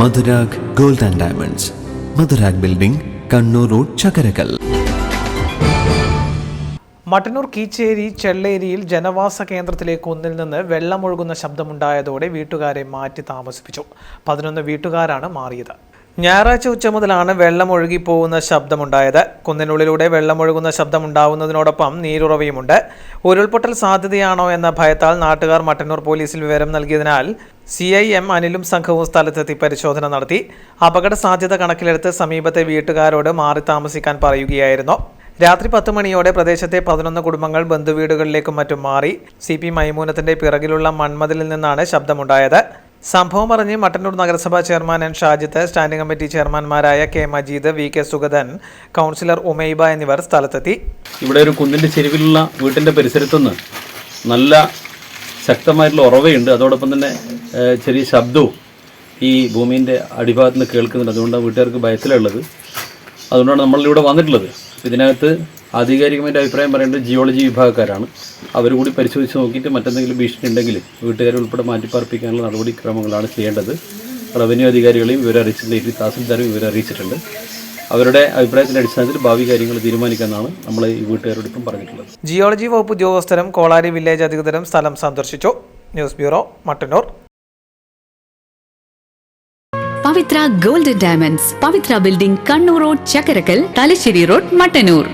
Madhurag gold and diamonds. Madhurag building Kannur road Chakkarakkal. Mattannur Keecheri ചെള്ളേരിയിൽ ജനവാസ കേന്ദ്രത്തിലേക്ക് ഒന്നിൽ നിന്ന് വെള്ളമൊഴുകുന്ന ശബ്ദമുണ്ടായതോടെ വീട്ടുകാരെ മാറ്റി താമസിപ്പിച്ചു. പതിനൊന്ന് വീട്ടുകാരാണ് മാറിയത്. ഞായറാഴ്ച ഉച്ച മുതലാണ് വെള്ളമൊഴുകി പോകുന്ന ശബ്ദമുണ്ടായത്. കുന്നിനുള്ളിലൂടെ വെള്ളമൊഴുകുന്ന ശബ്ദമുണ്ടാവുന്നതിനോടൊപ്പം നീരുറവയുമുണ്ട്. ഉരുൾപൊട്ടൽ സാധ്യതയാണോ എന്ന ഭയത്താൽ നാട്ടുകാർ മട്ടന്നൂർ പോലീസിൽ വിവരം നൽകിയതിനാൽ സി ഐ എം അനിലും സംഘവും സ്ഥലത്തെത്തി പരിശോധന നടത്തി. അപകട സാധ്യത കണക്കിലെടുത്ത് സമീപത്തെ വീട്ടുകാരോട് മാറി താമസിക്കാൻ പറയുകയായിരുന്നു. രാത്രി പത്ത് മണിയോടെ പ്രദേശത്തെ പതിനൊന്ന് കുടുംബങ്ങൾ ബന്ധുവീടുകളിലേക്കും മറ്റും മാറി. സി പി മൈമൂനത്തിന്റെ പിറകിലുള്ള മൺമതിലിൽ നിന്നാണ് ശബ്ദമുണ്ടായത്. സംഭവം അറിഞ്ഞ് മട്ടന്നൂർ നഗരസഭാ chairman N Shajith standing committee ചെയർമാൻമാരായ K Majeed V K Sugathan councillor Umaiba എന്നിവർ സ്ഥലത്തെത്തി. ഇവിടെ ഒരു കുന്നിന്റെ ചെരുവിലുള്ള വീട്ടിന്റെ പരിസരത്തുനിന്ന് നല്ല ശക്തമായിട്ടുള്ള ഉറവയുണ്ട്. അതോടൊപ്പം തന്നെ ചെറിയ ശബ്ദവും ഈ ഭൂമിന്റെ അടിഭാഗത്ത് നിന്ന് കേൾക്കുന്നുണ്ട്. അതുകൊണ്ടാണ് വീട്ടുകാർക്ക് ഭയത്തിലുള്ളത്. അതുകൊണ്ടാണ് നമ്മളിവിടെ വന്നിട്ടുള്ളത്. ഇതിനകത്ത് ആധികാരികമായിട്ട് അഭിപ്രായം പറയേണ്ടത് ജിയോളജി വിഭാഗക്കാരാണ്. അവർ കൂടി പരിശോധിച്ച് നോക്കിയിട്ട് മറ്റെന്തെങ്കിലും ഭീഷണി ഉണ്ടെങ്കിൽ വീട്ടുകാരെ ഉൾപ്പെടെ മാറ്റിപ്പാർപ്പിക്കാനുള്ള നടപടിക്രമങ്ങളാണ് ചെയ്യേണ്ടത്. റവന്യൂ അധികാരികളെയും വിവരം അറിയിച്ചിട്ടുണ്ട് തഹസിൽദാരും വിവരം അറിയിച്ചിട്ടുണ്ട്. അവരുടെ അഭിപ്രായത്തിന്റെ അടിസ്ഥാനത്തിൽ ഭാവി കാര്യങ്ങൾ തീരുമാനിക്കാനാണ് നമ്മൾ ഈ വീട്ടുകാരോട് ഇപ്പം പറഞ്ഞിട്ടുള്ളത്. ജിയോളജി വകുപ്പ് ഉദ്യോഗസ്ഥരും കോളാരി വില്ലേജ് അധികൃതരും സ്ഥലം സന്ദർശിച്ചു. News bureau Mattannur. Pavithra golden diamonds Pavithra building Kannur road Chakkarakkal Thalassery road Mattannur.